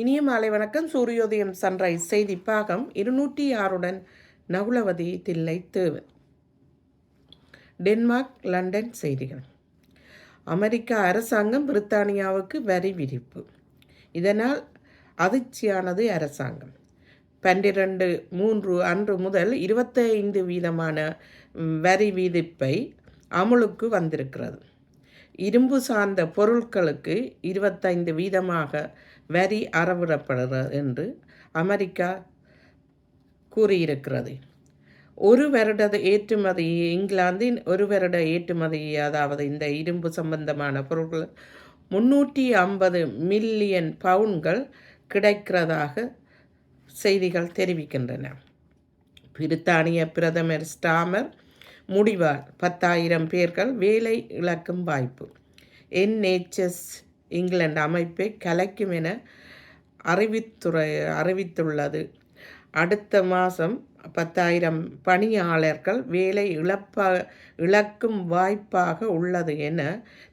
இனிய மாலை வணக்கம். சூரியோதயம் சன்ரைஸ் செய்தி பாகம் இருநூற்றி ஆறுடன் நகுலவதி தில்லை தேவன் டென்மார்க் லண்டன் செய்திகள். அமெரிக்க அரசாங்கம் பிரித்தானியாவுக்கு வரி விதிப்பு. இதனால் அதிர்ச்சியானது அரசாங்கம். பன்னிரண்டு மூன்று அன்று முதல் இருபத்தைந்து வீதமான வரி விதிப்பை அமுலுக்கு வந்திருக்கிறது. இரும்பு சார்ந்த பொருட்களுக்கு இருபத்தைந்து வீதமாக வரி அறவிடப்படுகிறது என்று அமெரிக்கா கூறியிருக்கிறது. ஒரு வருட ஏற்றுமதி இங்கிலாந்தின் ஒரு வருட ஏற்றுமதி அதாவது இந்த இரும்பு சம்பந்தமான பொருட்கள் முன்னூற்றி ஐம்பது மில்லியன் பவுன்கள் கிடைக்கிறதாக செய்திகள் தெரிவிக்கின்றன. பிரித்தானிய பிரதமர் ஸ்டாமர் முடிவால் பத்தாயிரம் பேர்கள் வேலை இழக்கும் வாய்ப்பு. என்ஹெச்எஸ் இங்கிலாந்து அமைப்பை கலைக்கும் என அறிவித்துறை அறிவித்துள்ளது. அடுத்த மாதம் பத்தாயிரம் பணியாளர்கள் வேலை இழப்பா இழக்கும் வாய்ப்பாக உள்ளது என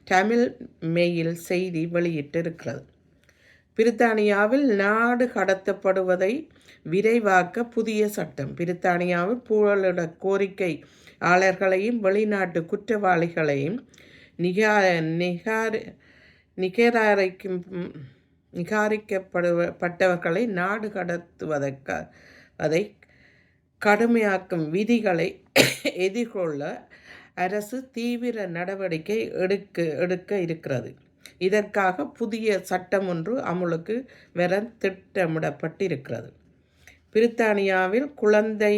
தமிழ் மெயில் செய்தி வெளியிட்டிருக்கிறது. பிரித்தானியாவில் நாடு கடத்தப்படுவதை விரைவாக்க புதிய சட்டம். பிரித்தானியாவில் புகலிட கோரிக்கையாளர்களையும் வெளிநாட்டு குற்றவாளிகளையும் நிகா நிகார் நிகராரிக்கும் நிகாரிக்கப்படுவப்பட்டவர்களை நாடு கடத்துவதற்க அதை கடுமையாக்கும் விதிகளை எதிர்கொள்ள அரசு தீவிர நடவடிக்கை எடுக்க எடுக்க இருக்கிறது. இதற்காக புதிய சட்டம் ஒன்று அமுலுக்கு வர திட்டமிடப்பட்டிருக்கிறது. பிரித்தானியாவில் குழந்தை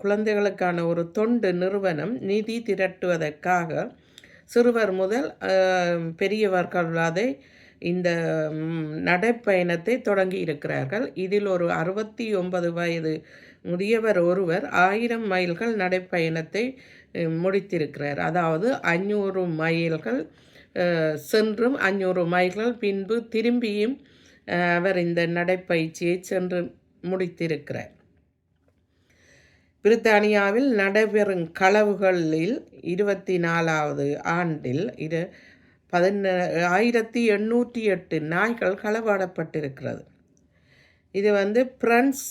குழந்தைகளுக்கான ஒரு தொண்டு நிறுவனம் நிதி திரட்டுவதற்காக சிறுவர் முதல் அஹ், பெரியவர்கள் இந்த நடைப்பயணத்தை தொடங்கி இருக்கிறார்கள். இதில் ஒரு அறுபத்தி ஒன்பது வயது முதியவர் ஒருவர் ஆயிரம் மைல்கள் நடைப்பயணத்தை முடித்திருக்கிறார். அதாவது அஞ்சூறு மைல்கள் சென்றும் அஞ்சூறு மைல்கள் பின்பு திரும்பியும் அவர் இந்த நடைப்பயிற்சியை சென்று முடித்திருக்கிறார். பிரித்தானியாவில் நடைபெறும் களவுகளில் இருபத்தி நாலாவது ஆண்டில் இரு பதின ஆயிரத்தி எண்ணூற்றி எட்டு நாய்கள் களவாடப்பட்டிருக்கிறது. இது வந்து பிரான்ஸ்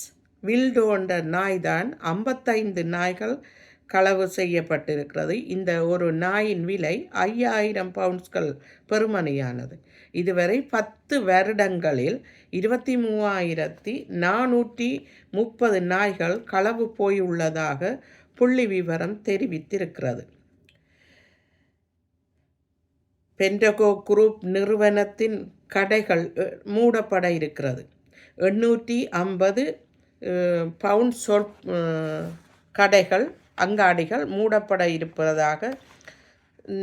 வில்டோன்ற நாய் தான். ஐம்பத்தைந்து நாய்கள் களவு செய்யப்பட்டிருக்கிறது. இந்த ஒரு நாயின் விலை ஐயாயிரம் பவுண்ட்ஸ்கள் பெறுமதியானது இதுவரை பத்து வருடங்களில் இருபத்தி மூவாயிரத்தி நானூற்றி முப்பது நாய்கள் களவு போயுள்ளதாக புள்ளி விவரம் தெரிவித்திருக்கிறது. பென்டகோ குரூப் நிறுவனத்தின் கடைகள் மூடப்பட இருக்கிறது. எண்ணூற்றி ஐம்பது பவுண்ட் சொல் கடைகள் அங்காடிகள் மூடப்பட இருப்பதாக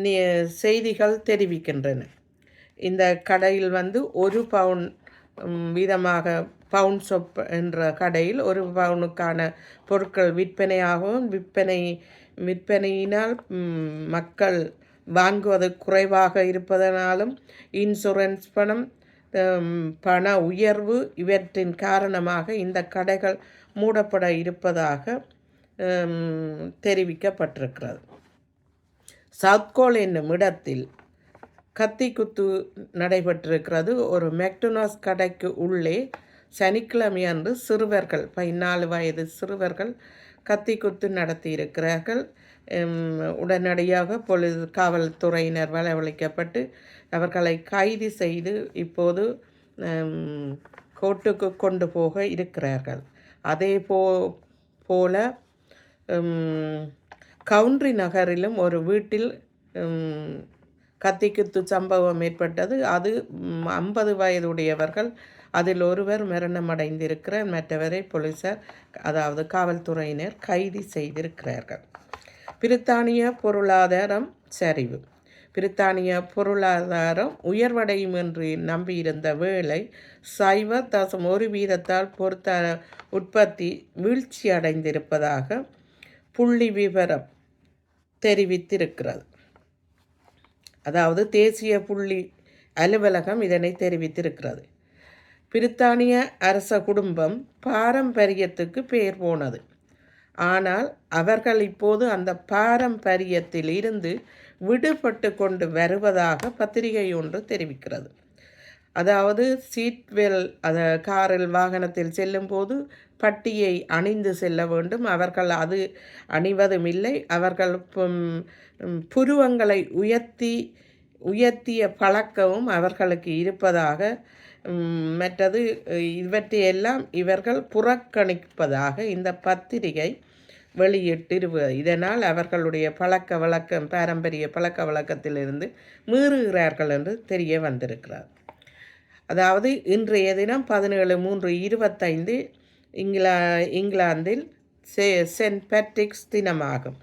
நி- செய்திகள் தெரிவிக்கின்றன. இந்த கடையில் வந்து ஒரு பவுன் வீதமாக பவுன் சொப் என்ற கடையில் ஒரு பவுனுக்கான பொருட்கள் விற்பனையாகவும் விற்பனை விற்பனையினால் மக்கள் வாங்குவது குறைவாக இருப்பதனாலும் இன்சூரன்ஸ் பணம் பண உயர்வு இவற்றின் காரணமாக இந்த கடைகள் மூடப்பட இருப்பதாக தெரிவிக்கப்பட்டிருக்கிறது. சவுத்கோல் என்னும் இடத்தில் கத்தி குத்து நடைபெற்றிருக்கிறது. ஒரு மெக்டோனாஸ் கடைக்கு உள்ளே சனிக்கிழமை அன்று சிறுவர்கள் பதினாலு வயது சிறுவர்கள் கத்தி குத்து நடத்தியிருக்கிறார்கள் உடனடியாக பொழுது காவல்துறையினர் வரவழைக்கப்பட்டு அவர்களை கைது செய்து இப்போது கோர்ட்டுக்கு கொண்டு போக இருக்கிறார்கள். அதே போ போல கவுண்ட்ரி நகரிலும் ஒரு வீட்டில் கத்திக்குத்து சம்பவம் ஏற்பட்டது. அது ஐம்பது வயதுடையவர்கள் அதில் ஒருவர் மரணமடைந்திருக்கிறார் மற்றவரை போலீசார் அதாவது காவல்துறையினர் கைது செய்திருக்கிறார்கள். பிரித்தானிய பொருளாதாரம் சரிவு. பிரித்தானிய பொருளாதாரம் உயர்வடையும் என்று நம்பியிருந்த வேளை சைவ தசம் ஒரு வீதத்தால் பொருத்த உற்பத்தி வீழ்ச்சி அடைந்திருப்பதாக புள்ளி விவரம் தெரிவித்திருக்கிறது. அதாவது தேசிய புள்ளி அலுவலகம் இதனை தெரிவித்திருக்கிறது. பிரித்தானிய அரச குடும்பம் பாரம்பரியத்துக்கு பெயர் போனது. ஆனால் அவர்கள் இப்போது அந்த பாரம்பரியத்தில் இருந்து விடுபட்டு கொண்டு வருவதாக பத்திரிகை ஒன்று தெரிவிக்கிறது. அதாவது சீட் பெல் அத காரில் வாகனத்தில் செல்லும்போது பட்டியை அணிந்து செல்ல வேண்டும். அவர்கள் அது அணிவதும் இல்லை. அவர்கள் புருவங்களை உயர்த்தி உயர்த்திய பழக்கமும் அவர்களுக்கு இருப்பதாக மற்றது இவற்றையெல்லாம் இவர்கள் புறக்கணிப்பதாக இந்த பத்திரிகை வெளியிட்டிருவது இதனால் அவர்களுடைய பழக்க வழக்கம் பாரம்பரிய பழக்க வழக்கத்திலிருந்து மீறுகிறார்கள் என்று தெரிய வந்திருக்கிறார். அதாவது இன்றைய தினம் பதினேழு மூன்று இருபத்தைந்து இங்கிலா இங்கிலாந்தில் செ சென்ட் பேட்ரிக்ஸ் தினமாகும்.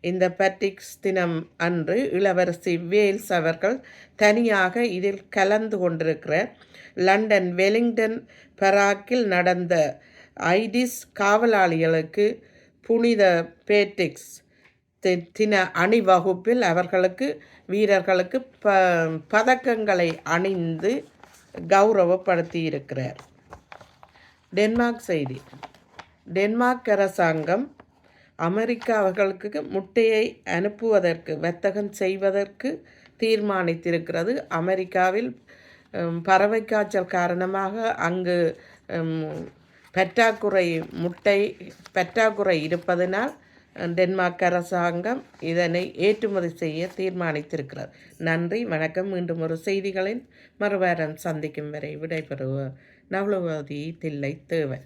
இந்த பேட்ரிக்ஸ் தினம் அன்று இளவரசி வேல்ஸ் அவர்கள் தனியாக இதில் கலந்து கொண்டிருக்கிற லண்டன் வெலிங்டன் பராக்கில் நடந்த ஐடிஸ் காவலாளிகளுக்கு புனித பேட்ரிக்ஸ் தி- தின அணிவகுப்பில் அவர்களுக்கு வீரர்களுக்கு ப பதக்கங்களை அணிந்து கௌரவப்படுத்தி இருக்கிறார் டென்மார்க் செய்தி. டென்மார்க் அரசாங்கம் அமெரிக்கா அவர்களுக்கு முட்டையை அனுப்புவதற்கு வர்த்தகம் செய்வதற்கு தீர்மானித்திருக்கிறது. அமெரிக்காவில் பறவை காய்ச்சல் காரணமாக அங்கு பற்றாக்குறை முட்டை பற்றாக்குறை இருப்பதனால் டென்மார்க் அரசாங்கம் இதனை ஏற்றுமதி செய்ய தீர்மானித்திருக்கிறது. நன்றி வணக்கம். மீண்டும் ஒரு செய்திகளின் மறுவாரம் சந்திக்கும் வரை விடைபெறுவோம். நவலவதி தில்லை தேவன்